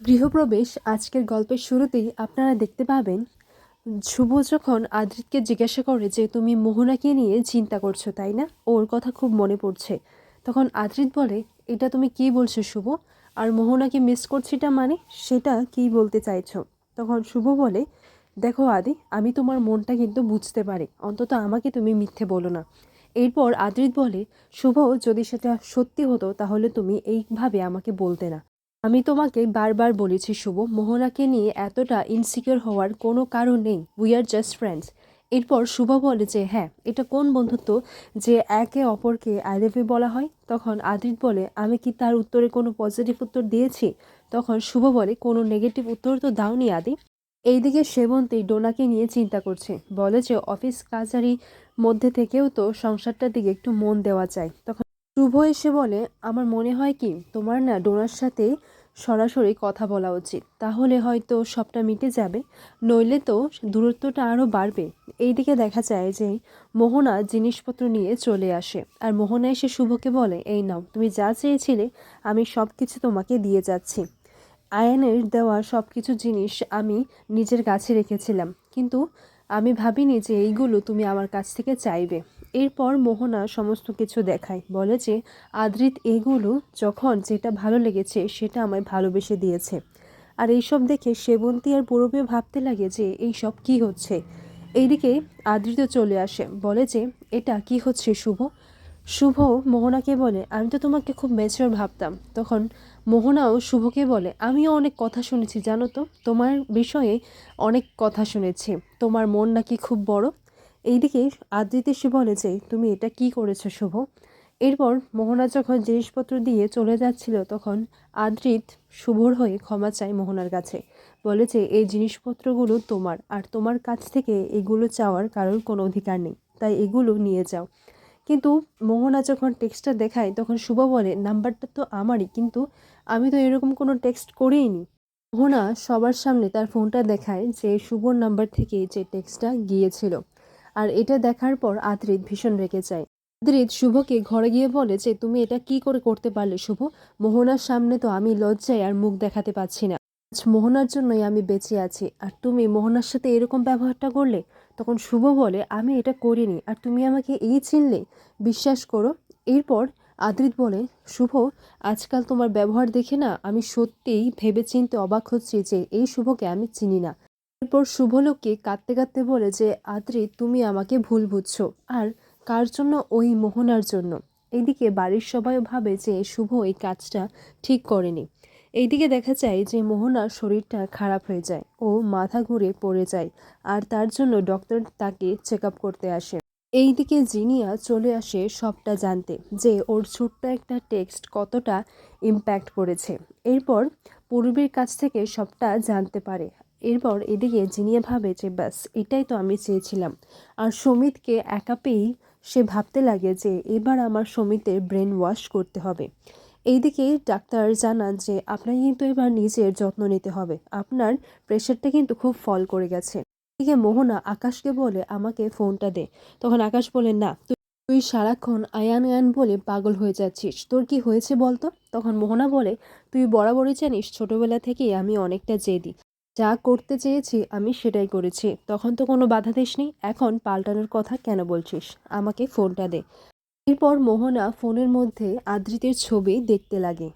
গৃহপ্রবেশ আজকের গল্পের শুরুতেই আপনারা দেখতে পাবেন শুভ যখন আদ্রিতকে জিজ্ঞাসা করে যে তুমি মোহনাকে নিয়ে চিন্তা করছ, তাই না? ওর কথা খুব মনে পড়ছে। তখন আদ্রিত বলে, এটা তুমি কি বলছো, শুভ? আর মোহনাকে মিস করছিটা মানে? সেটা কি বলতে চাইছো? তখন শুভ বলে, দেখো আদি, আমি তোমার মনটা কিন্তু বুঝতে পারি। অন্তত আমাকে তুমি মিথ্যে বলো না। এরপর আদ্রিত বলে, শুভ, যদি সেটা সত্যি হতো তাহলে তুমি এইভাবে আমাকে বলতে না। আমি তোমাকে বারবার বলেছি, শুভ, মোহনাকে নিয়ে এতটা ইনসিকিউর হওয়ার কোনো কারণ নেই। উই আর জাস্ট ফ্রেন্ডস এরপর শুভ বলে যে হ্যাঁ এটা কোন বন্ধুত্ব যে একে অপরকে আই লাভ ইউ বলা হয়? তখন আদিত বলে, আমি কি তার উত্তরে কোনো পজিটিভ উত্তর দিয়েছি? তখন শুভ বলে, কোনো নেগেটিভ উত্তর তো দাওনি আদি এইদিকে সেবন্তী ডোনাকে নিয়ে চিন্তা করছে। বলে যে, অফিস কাছারির মধ্যে থেকেও তো সংসারটার দিকে একটু মন দেওয়া যায় তখন শুভ এসে বলে, আমার মনে হয় কি, তোমার না ডোনার সাথে সরাসরি কথা বলা উচিত। তাহলে হয়তো সবটা মিটে যাবে। নইলে তো দূরত্বটা আরও বাড়বে। এইদিকে দেখা যায় যে মোহনা জিনিসপত্র নিয়ে চলে আসে। আর মোহনা এসে শুভকে বলে, এই নাও, তুমি যা চেয়েছিলে, আমি সব কিছু তোমাকে দিয়ে যাচ্ছি। আয়নের দেওয়া সব কিছু জিনিস আমি নিজের কাছে রেখেছিলাম। কিন্তু আমি ভাবিনি যে এইগুলো তুমি আমার কাছ থেকে চাইবে। এরপর মোহনা সমস্ত কিছু দেখায়। বলে যে, আদ্রিত, এগুলো যখন যেটা ভালো লেগেছে সেটা আমায় ভালোবেসে দিয়েছে। আর এইসব দেখে সেবন্তী আর পূরবে ভাবতে লাগে যে, এইসব কি হচ্ছে? এইদিকে আদ্রিত চলে আসে। বলে যে, এটা কি হচ্ছে শুভ? শুভ মোহনাকে বলে, আমি তো তোমাকে খুব ম্যাচিওর ভাবতাম। তখন মোহনাও শুভকে বলে, আমিও অনেক কথা শুনেছি, জানো তো? তোমার বিষয়ে অনেক কথা শুনেছি। তোমার মন নাকি খুব বড়? এইদিকে আদ্রিত সে বলে যে, তুমি এটা কি করেছ শুভ? এরপর মোহনা যখন জিনিসপত্র দিয়ে চলে যাচ্ছিল, তখন আদ্রিত শুভর হয়ে ক্ষমা চায় মোহনার কাছে। বলে যে, এই জিনিসপত্রগুলো তোমার, আর তোমার কাছ থেকে এগুলো চাওয়ার কারোর কোনো অধিকার নেই। তাই এগুলো নিয়ে যাও। কিন্তু মোহনা যখন টেক্সটটা দেখায়, তখন শুভ বলে, নাম্বারটা তো আমারই, কিন্তু আমি তো এরকম কোনো টেক্সট করিনি মোহনা সবার সামনে তার ফোনটা দেখায় যে শুভর নাম্বার থেকে যে টেক্সটটা গিয়েছিল। আর এটা দেখার পর আদ্রিত ভীষণ রেগে যায়। আদ্রিত শুভকে ঘরে গিয়ে বলে যে, তুমি এটা কি করে করতে পারলে শুভ? মোহনার সামনে তো আমি লজ্জায় আর মুখ দেখাতে পাচ্ছি না। আজ মোহনার জন্যই আমি বেঁচে আছি। আর তুমি মোহনার সাথে এরকম ব্যবহারটা করলে? তখন শুভ বলে, আমি এটা করিনি, আর তুমি আমাকে এই চিনলে, বিশ্বাস করো। এরপর আদ্রিত বলে, শুভ, আজকাল তোমার ব্যবহার দেখে না, আমি সত্যিই ভেবে চিনতে অবাক হচ্ছি যে এই শুভকে আমি চিনি না। এরপর শুভলোককে কাঁদতে কাঁদতে বলে যে, আদ্রিত, তুমি আমাকে ভুল বুঝছ, আর কার জন্য ওই মোহনার জন্য? এদিকে বাড়ির সবাই ভাবে যে শুভ এই কাজটা ঠিক করেনি। এইদিকে দেখা যায় যে মোহনার শরীরটা খারাপ হয়ে যায় ও মাথা ঘুরে পড়ে যায় আর তার জন্য ডক্টর তাকে চেক করতে আসে। এইদিকে জিনিয়া চলে আসে সবটা জানতে যে ওর ছোট্ট একটা টেক্সট কতটা ইম্প্যাক্ট করেছে। এরপর পূর্বের কাছ থেকে সবটা জানতে পারে। এরপর এদিকে জিনিয়া ভাবে যে ব্যাস, এটাই তো আমি চেয়েছিলাম। আর সমিতকে একা পেয়েই সে ভাবতে লাগে যে এবার আমার সমিতের ব্রেন ওয়াশ করতে হবে। এইদিকে ডাক্তার জানান যে আপনাকে কিন্তু এবার নিজের যত্ন নিতে হবে। আপনার প্রেশারটা কিন্তু খুব ফল করে গেছে। এদিকে মোহনা আকাশকে বলে, আমাকে ফোনটা দে। তখন আকাশ বলে, না, তুই তুই সারাক্ষণ আয়ান আয়ান বলে পাগল হয়ে যাচ্ছিস। তোর কি হয়েছে বলতো? তখন মোহনা বলে, তুই বরাবরই জানিস, ছোটবেলা থেকেই আমি অনেকটা জেদি। যা করতে চেয়েছি, আমি সেটাই করেছি। তখন তো কোনো বাধা দিসনি। এখন পাল্টানোর কথা কেন বলছিস? আমাকে ফোনটা দে। এরপর মোহনা ফোনের মধ্যে আদৃতের ছবি দেখতে লাগে।